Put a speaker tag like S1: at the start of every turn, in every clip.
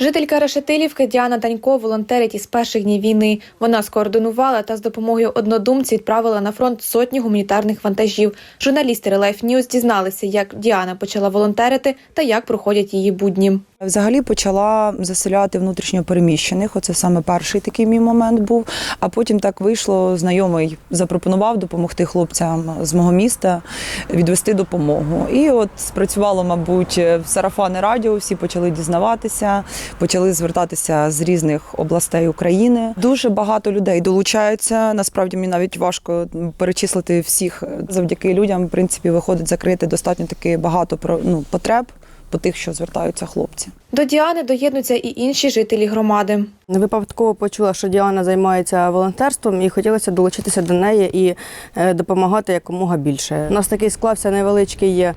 S1: Жителька Решетилівки Діана Танько волонтерить із перших днів війни. Вона скоординувала та з допомогою однодумців відправила на фронт сотні гуманітарних вантажів. Журналісти Релайф Ньюз дізналися, як Діана почала волонтерити та як проходять її будні.
S2: Взагалі почала заселяти внутрішньо переміщених. Оце саме перший такий мій момент був. А потім так вийшло. Знайомий запропонував допомогти хлопцям з мого міста відвести допомогу. І от спрацювало, мабуть, в сарафани радіо. Всі почали дізнаватися, почали звертатися з різних областей України. Дуже багато людей долучаються. Насправді мені навіть важко перечислити всіх. Завдяки людям, в принципі, виходить закрити достатньо таки багато ну, потреб по тих, що звертаються хлопці.
S1: До Діани доєднуються і інші жителі громади.
S3: Не випадково почула, що Діана займається волонтерством, і хотілося долучитися до неї і е, допомагати якомога більше. У нас такий склався невеличкий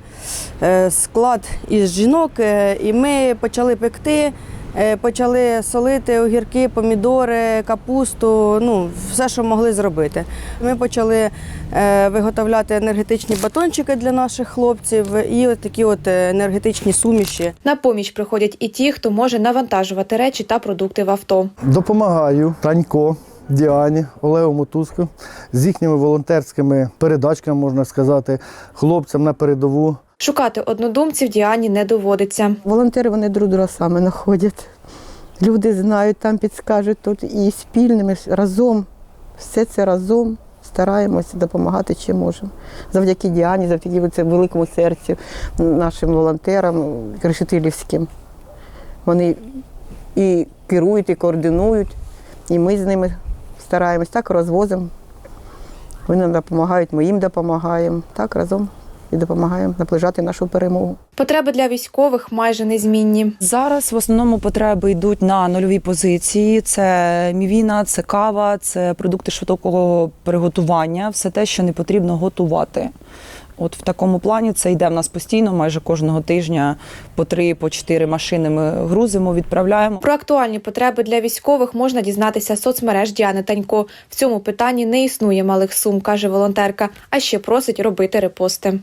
S3: е, склад із жінок, е, і ми почали пекти. Е, Почали солити огірки, помідори, капусту, ну все, що могли зробити. Ми почали е, виготовляти енергетичні батончики для наших хлопців і от такі от енергетичні суміші.
S1: На поміч приходять і ті, хто може навантажувати речі та продукти в авто.
S4: Допомагаю Танько, Діані, Олегу Мотузку з їхніми волонтерськими передачками, можна сказати, хлопцям на передову.
S1: Шукати однодумців Діані не доводиться.
S5: Волонтери вони друг друга саме знаходять. Люди знають, там підскажуть тут і спільними разом, все це разом стараємося допомагати чим можемо. Завдяки Діані, завдяки це великому серцю нашим волонтерам решетилівським. Вони і керують, і координують, і ми з ними стараємось, так розвозимо. Вони нам допомагають, ми їм допомагаємо. Так разом і допомагаємо наближати нашу перемогу.
S1: Потреби для військових майже незмінні.
S2: Зараз в основному потреби йдуть на нульові позиції: це мівіна, це кава, це продукти швидкого приготування, все те, що не потрібно готувати. От в такому плані це йде в нас постійно, майже кожного тижня по три, по чотири машини ми грузимо, відправляємо.
S1: Про актуальні потреби для військових можна дізнатися з соцмереж Діани Танько. В цьому питанні не існує малих сум, каже волонтерка, а ще просить робити репости.